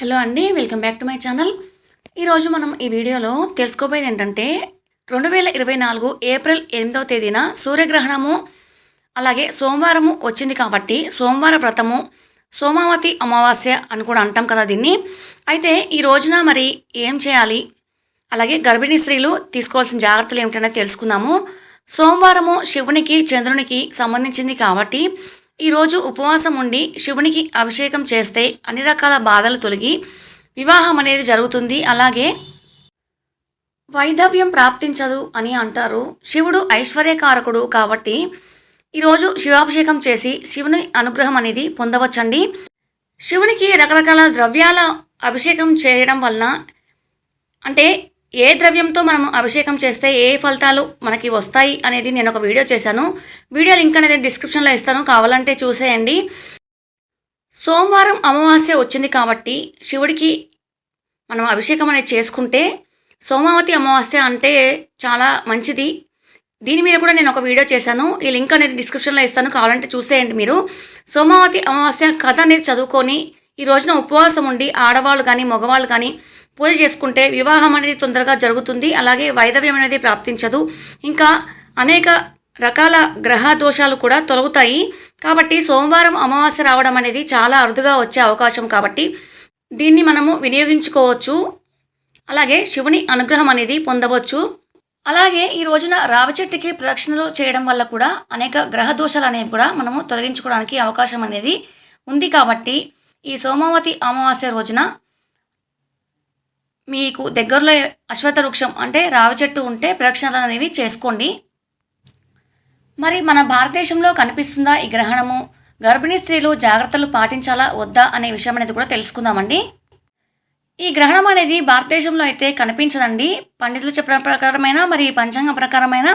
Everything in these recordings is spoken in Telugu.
హలో అండి welcome back to my channel. ఈరోజు మనం ఈ వీడియోలో తెలుసుకోబోయేది ఏంటంటే రెండు వేల ఇరవై నాలుగు ఏప్రిల్ ఎనిమిదవ తేదీన సూర్యగ్రహణము అలాగే సోమవారము వచ్చింది కాబట్టి సోమవార వ్రతము సోమావతి అమావాస్య అని కూడా అంటాం కదా దీన్ని. అయితే ఈ రోజున మరి ఏం చేయాలి? అలాగే గర్భిణీ స్త్రీలు తీసుకోవాల్సిన జాగ్రత్తలు ఏమిటనేది తెలుసుకుందాము. సోమవారము శివునికి చంద్రునికి సంబంధించింది కాబట్టి ఈరోజు ఉపవాసం ఉండి శివునికి అభిషేకం చేస్తే అన్ని రకాల బాధలు తొలగి వివాహం అనేది జరుగుతుంది. అలాగే వైధవ్యం ప్రాప్తించదు అని అంటారు శివుడు ఐశ్వర్యకారకుడు కాబట్టి ఈరోజు శివాభిషేకం చేసి శివుని అనుగ్రహం అనేది పొందవచ్చండి. శివునికి రకరకాల ద్రవ్యాల అభిషేకం చేయడం వలన అంటే ఏ ద్రవ్యంతో మనం అభిషేకం చేస్తే ఏ ఫలితాలు మనకి వస్తాయి అనేది నేను ఒక వీడియో చేశాను. వీడియో లింక్ అనేది డిస్క్రిప్షన్లో ఇస్తాను. కావాలంటే చూసేయండి. సోమవారం అమావాస్య వచ్చింది కాబట్టి శివుడికి మనం అభిషేకం అనేది చేసుకుంటే సోమావతి అమావాస్య అంటే చాలా మంచిది. దీని మీద కూడా నేను ఒక వీడియో చేశాను. ఈ లింక్ అనేది డిస్క్రిప్షన్లో ఇస్తాను. కావాలంటే చూసేయండి మీరు. సోమావతి అమావాస్య కథ అనేది చదువుకొని ఈ రోజున ఉపవాసం ఉండి ఆడవాళ్ళు కానీ మగవాళ్ళు కానీ పూజ చేసుకుంటే వివాహం అనేది తొందరగా జరుగుతుంది అలాగే వైదవ్యం అనేది ప్రాప్తించదు. ఇంకా అనేక రకాల గ్రహ దోషాలు కూడా తొలగుతాయి. కాబట్టి సోమవారం అమావాస్య రావడం అనేది చాలా అరుదుగా వచ్చే అవకాశం కాబట్టి దీన్ని మనము వినియోగించుకోవచ్చు. అలాగే శివుని అనుగ్రహం అనేది పొందవచ్చు. అలాగే ఈ రోజున రావి చెట్టుకి ప్రదక్షిణలు చేయడం వల్ల కూడా అనేక గ్రహ దోషాలు అనేవి కూడా మనము తొలగించుకోవడానికి అవకాశం అనేది ఉంది కాబట్టి ఈ సోమావతి అమావాస్య రోజున మీకు దగ్గరలో అశ్వత్థ వృక్షం అంటే రావి చెట్టు ఉంటే ప్రదక్షిణలు అనేవి చేసుకోండి. మరి మన భారతదేశంలో కనిపిస్తుందా ఈ గ్రహణము? గర్భిణీ స్త్రీలు జాగ్రత్తలు పాటించాలా వద్దా అనే విషయం అనేది కూడా తెలుసుకుందామండి. ఈ గ్రహణం అనేది భారతదేశంలో అయితే కనిపించదండి. పండితులు చెప్పిన ప్రకారమైన మరి పంచాంగ ప్రకారమైన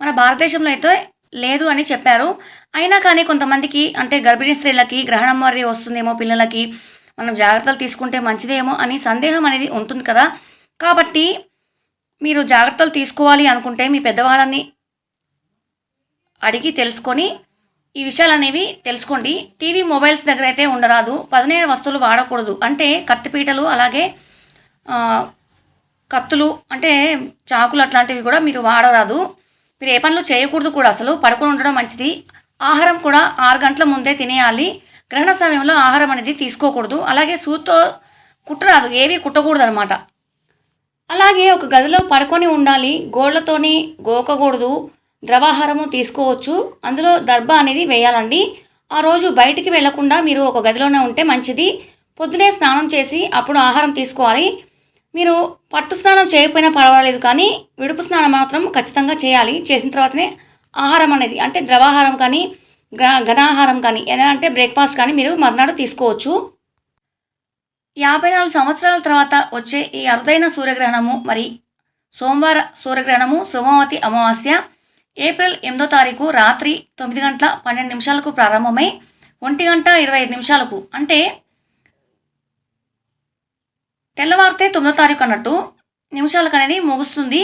మన భారతదేశంలో అయితే లేదు అని చెప్పారు. అయినా కానీ కొంతమందికి అంటే గర్భిణీ స్త్రీలకి గ్రహణం మరి వస్తుందేమో పిల్లలకి మనం జాగ్రత్తలు తీసుకుంటే మంచిదేమో అని సందేహం అనేది ఉంటుంది కదా. కాబట్టి మీరు జాగ్రత్తలు తీసుకోవాలి అనుకుంటే మీ పెద్దవాళ్ళని అడిగి తెలుసుకొని ఈ విషయాలు అనేవి తెలుసుకోండి. టీవీ మొబైల్స్ దగ్గర అయితే ఉండరాదు. పదునైన వస్తువులు వాడకూడదు. అంటే కత్తిపీటలు అలాగే కత్తులు అంటే చాకులు అట్లాంటివి కూడా మీరు వాడరాదు. మీరు ఏ పనులు చేయకూడదు కూడా అసలు. పడుకొని ఉండడం మంచిది. ఆహారం కూడా ఆరు గంటల ముందే తినేయాలి. గ్రహణ సమయంలో ఆహారం అనేది తీసుకోకూడదు. అలాగే సూతో కుట్టరాదు ఏవి కుట్టకూడదు అనమాట అలాగే ఒక గదిలో పడుకొని ఉండాలి. గోళ్ళతోని గోకకూడదు. ద్రవాహారము తీసుకోవచ్చు. అందులో దర్భ అనేది వేయాలండి. ఆ రోజు బయటికి వెళ్ళకుండా మీరు ఒక గదిలోనే ఉంటే మంచిది. పొద్దునే స్నానం చేసి అప్పుడు ఆహారం తీసుకోవాలి. మీరు పట్టు స్నానం చేయకపోయినా పర్వాలేదు కానీ విడుపు స్నానం మాత్రం ఖచ్చితంగా చేయాలి. చేసిన తర్వాతనే ఆహారం అనేది అంటే ద్రవాహారం కానీ ఘనాహారం కానీ ఏదైనా అంటే బ్రేక్ఫాస్ట్ కానీ మీరు మర్నాడు తీసుకోవచ్చు. యాభై నాలుగు సంవత్సరాల తర్వాత వచ్చే ఈ అరుదైన సూర్యగ్రహణము మరి సోమవార సూర్యగ్రహణము సోమవతి అమావాస్య ఏప్రిల్ ఎనిమిదో తారీఖు రాత్రి తొమ్మిది గంటల పన్నెండు నిమిషాలకు ప్రారంభమై ఒంటి గంట ఇరవై ఐదు నిమిషాలకు అంటే తెల్లవారితే తొమ్మిదో తారీఖు అన్నట్టు నిమిషాలకు అనేది ముగుస్తుంది.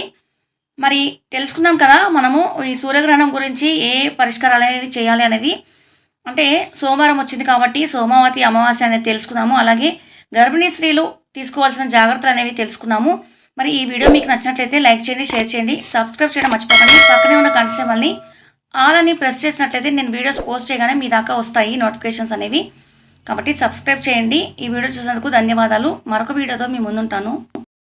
మరి తెలుసుకున్నాం కదా మనము ఈ సూర్యగ్రహణం గురించి ఏ పరిష్కారాలు అనేది చేయాలి అనేది. అంటే సోమవారం వచ్చింది కాబట్టి సోమవతి అమావాస్య అనేది తెలుసుకున్నాము. అలాగే గర్భిణీ స్త్రీలు తీసుకోవాల్సిన జాగ్రత్తలు అనేవి తెలుసుకున్నాము. మరి ఈ వీడియో మీకు నచ్చినట్లయితే లైక్ చేయండి షేర్ చేయండి సబ్స్క్రైబ్ చేయడం మర్చిపోకండి. పక్కనే ఉన్న కానిస్టేబుల్ని ఆల్ అని ప్రెస్ చేసినట్లయితే నేను వీడియోస్ పోస్ట్ చేయగానే మీ దాకా వస్తాయి నోటిఫికేషన్స్ అనేవి. కాబట్టి సబ్స్క్రైబ్ చేయండి. ఈ వీడియో చూసినందుకు ధన్యవాదాలు. మరొక వీడియోతో మీ ముందుంటాను.